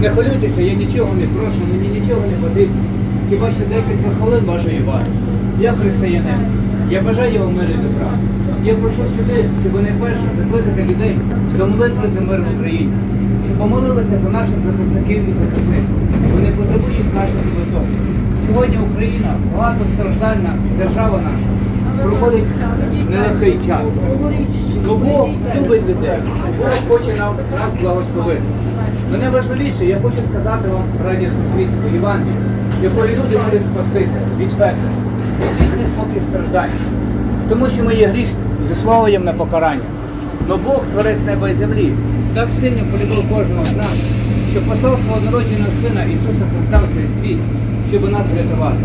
Не хвилюйтеся, я нічого не прошу, мені нічого не потрібно. Хіба що декілька хвилин вашої уваги. Я християнин. Я бажаю вам миру і добра. Я прошу сюди, щоб найперше закликати людей до молитви за мир в Україні, щоб помолилися за наших захисників і захисників. Вони потребують наших молитов. Сьогодні Україна багатостраждальна держава наша. Проходить нелегкий час. Бог любить людей, Бог хоче нам нас благословити. Но найважливіше, я хочу сказати вам радісну звістку Євангелію, якої люди можуть спастися від пекла, від вічних поки страждань. Тому що ми є грішні заслуговуємо на покарання. Но Бог, творець неба і землі, так сильно полюбив кожного з нас, що послав свого народженого Сина Ісуса Христа в цей світ, щоб нас врятувати.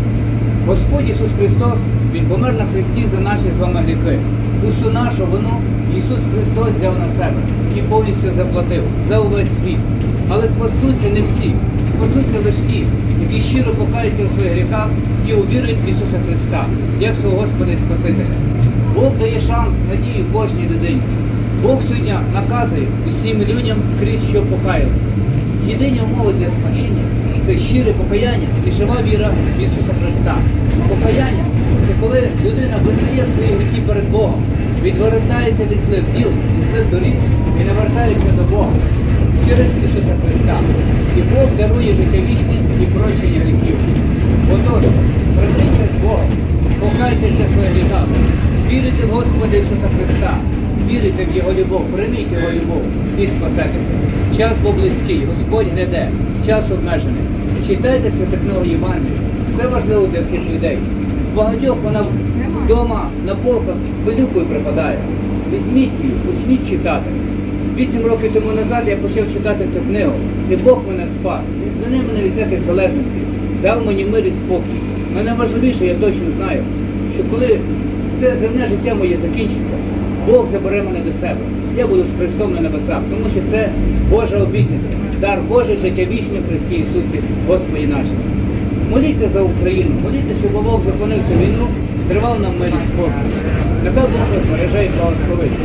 Господь Ісус Христос, Він помер на Христі за наші з вами гріхи. Усю нашу вину Ісус Христос взяв на себе і повністю заплатив за увесь світ. Але спасуться не всі, спасуться лише ті, які щиро покаються у своїх гріхах і увірують в Ісуса Христа, як свого Господа і Спасителя. Бог дає шанс, надію кожній людині. Бог сьогодні наказує усім людям скрізь, що покаялися. Єдині умови для спасіння це щире покаяння і жива віра в Ісуса Христа. Покаяння людина визнає свої гріхи перед Богом, відвертається від злих діл і злих доріг і навертається до Бога через Ісуса Христа. І Бог дарує життя вічне і прощення гріхів. Отож, примиріться з Богом, покайтеся в своїх гріхах, вірите в Господа Ісуса Христа, вірите в Його любов, прийміть Його любов і спасетеся. Час був близький, Господь гряде, час обмежений. Читайте святе книгу Євангелію. Це важливо для всіх людей. Багатьох вона вдома на полках пилюкою припадає. Візьміть її, почніть читати. Вісім років тому назад я почав читати цю книгу, і Бог мене спас. Він звільнив мене від всяких залежностей, дав мені мир і спокій. Але найважливіше, я точно знаю, що коли це земне життя моє закінчиться, Бог забере мене до себе. Я буду з Христом на небесах, тому що це Божа обітниця, дар Боже життя вічне Христі Ісусі, Господі нашому. Моліться за Україну, моліться, щоб Бог зупинив цю війну, тривав нам мир і спокій. Нехай Бог вас береже і благословить.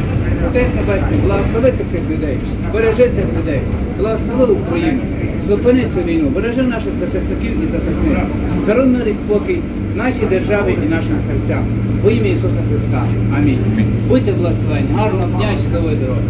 Отець Небесний, благослови цих людей, бережи цих людей, благослови Україну, зупини цю війну, бережи наших захисників і захисниць. Даруй мир і спокій нашій державі і нашим серцям. Во ім'я Ісуса Христа. Амінь. Будьте благословені, гарного дня, щасливої дороги.